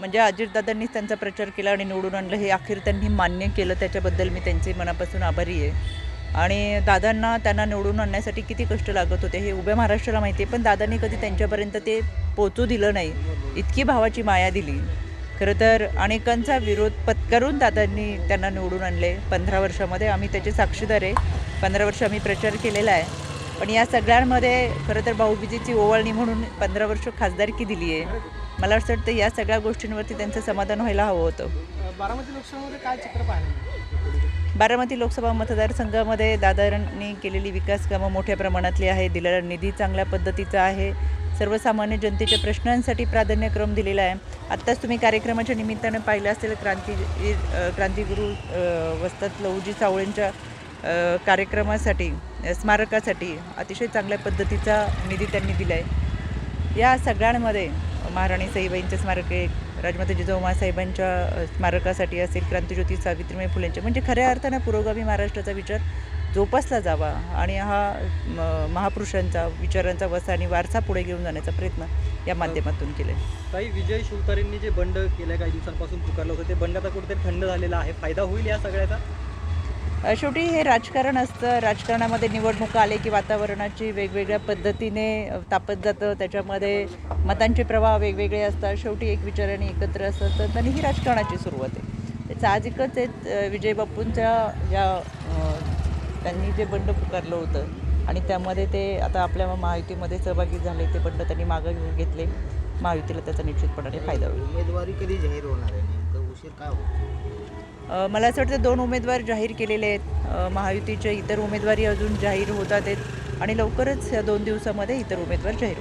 म्हणजे अजितदादांनीच त्यांचा प्रचार केला आणि निवडून आणलं हे अखेर त्यांनी मान्य केलं त्याच्याबद्दल मी त्यांचे मनापासून आभारी आहे. आणि दादांना त्यांना निवडून आणण्यासाठी किती कष्ट लागत होते हे उभ्या महाराष्ट्राला माहिती आहे पण दादांनी कधी त्यांच्यापर्यंत ते पोचू दिलं नाही इतकी भावाची माया दिली. खरं तर अनेकांचा विरोध पत्करून दादांनी त्यांना निवडून आणले. पंधरा वर्षामध्ये आम्ही त्याचे साक्षीदार आहे. पंधरा वर्ष आम्ही प्रचार केलेला आहे. पण या सगळ्यांमध्ये खरं तर भाऊबीजेची ओवाळणी म्हणून पंधरा वर्ष खासदारकी दिली आहे. मला असं वाटतं या सगळ्या गोष्टींवरती त्यांचं समाधान व्हायला हवं होतं. बारामती लोकसभेमध्ये काय चित्र मिळालं? बारामती लोकसभा मतदारसंघामध्ये दादांनी केलेली विकास कामं मोठ्या प्रमाणातली आहे दिलेला निधी चांगल्या पद्धतीचा आहे. सर्वसामान्य जनतेच्या प्रश्नांसाठी प्राधान्यक्रम दिलेला आहे. आत्ताच तुम्ही कार्यक्रमाच्या निमित्तानं पाहिलं असेल क्रांती क्रांतिगुरू वस्तात लहुजी सावळेंच्या कार्यक्रमासाठी. स्मारकासाठी अतिशय चांगल्या पद्धतीचा निधी त्यांनी दिला आहे या सगळ्यांमध्ये महाराणी साईबाईंचे स्मारक आहे राजमाता जिजाऊ स्मारकासाठी असेल क्रांतिज्योती सावित्रीबाई फुलेंच्या म्हणजे खऱ्या अर्थानं पुरोगामी महाराष्ट्राचा विचार जोपासला जावा आणि हा म, महापुरुषांचा विचारांचा वसा आणि वारसा पुढे घेऊन जाण्याचा प्रयत्न या माध्यमातून केले काही विजय शिवतारेंनी जे बंड केलं काही दिवसांपासून पुकारलं होतं ते बंड आता कुठेतरी थंड झालेलं आहे. फायदा होईल या सगळ्याचा? शेवटी हे राजकारण असतं. राजकारणामध्ये निवडणुका आले की वातावरणाची वेगवेगळ्या पद्धतीने तापत जातं. त्याच्यामध्ये मतांचे प्रवाह वेगवेगळे असतात. शेवटी एक विचाराने एकत्र असतात आणि ही राजकारणाची सुरुवात आहे. साहजिकच आहेत विजय बाप्पूंच्या या त्यांनी जे बंड पुकारलं होतं आणि त्यामध्ये ते आता आपल्या महायुतीमध्ये सहभागी झाले ते बंड त्यांनी मागं घेऊन घेतले. महायुतीला त्याचा निश्चितपणाने फायदा होईल. उमेदवारी कधी जाहीर होणार आहे? उशीर काय होतो? मला असं वाटतं दोन उमेदवार जाहीर केलेले आहेत. महायुतीचे इतर उमेदवारी अजून जाहीर होतात आहेत आणि लवकरच या दोन दिवसामध्ये इतर उमेदवार जाहीर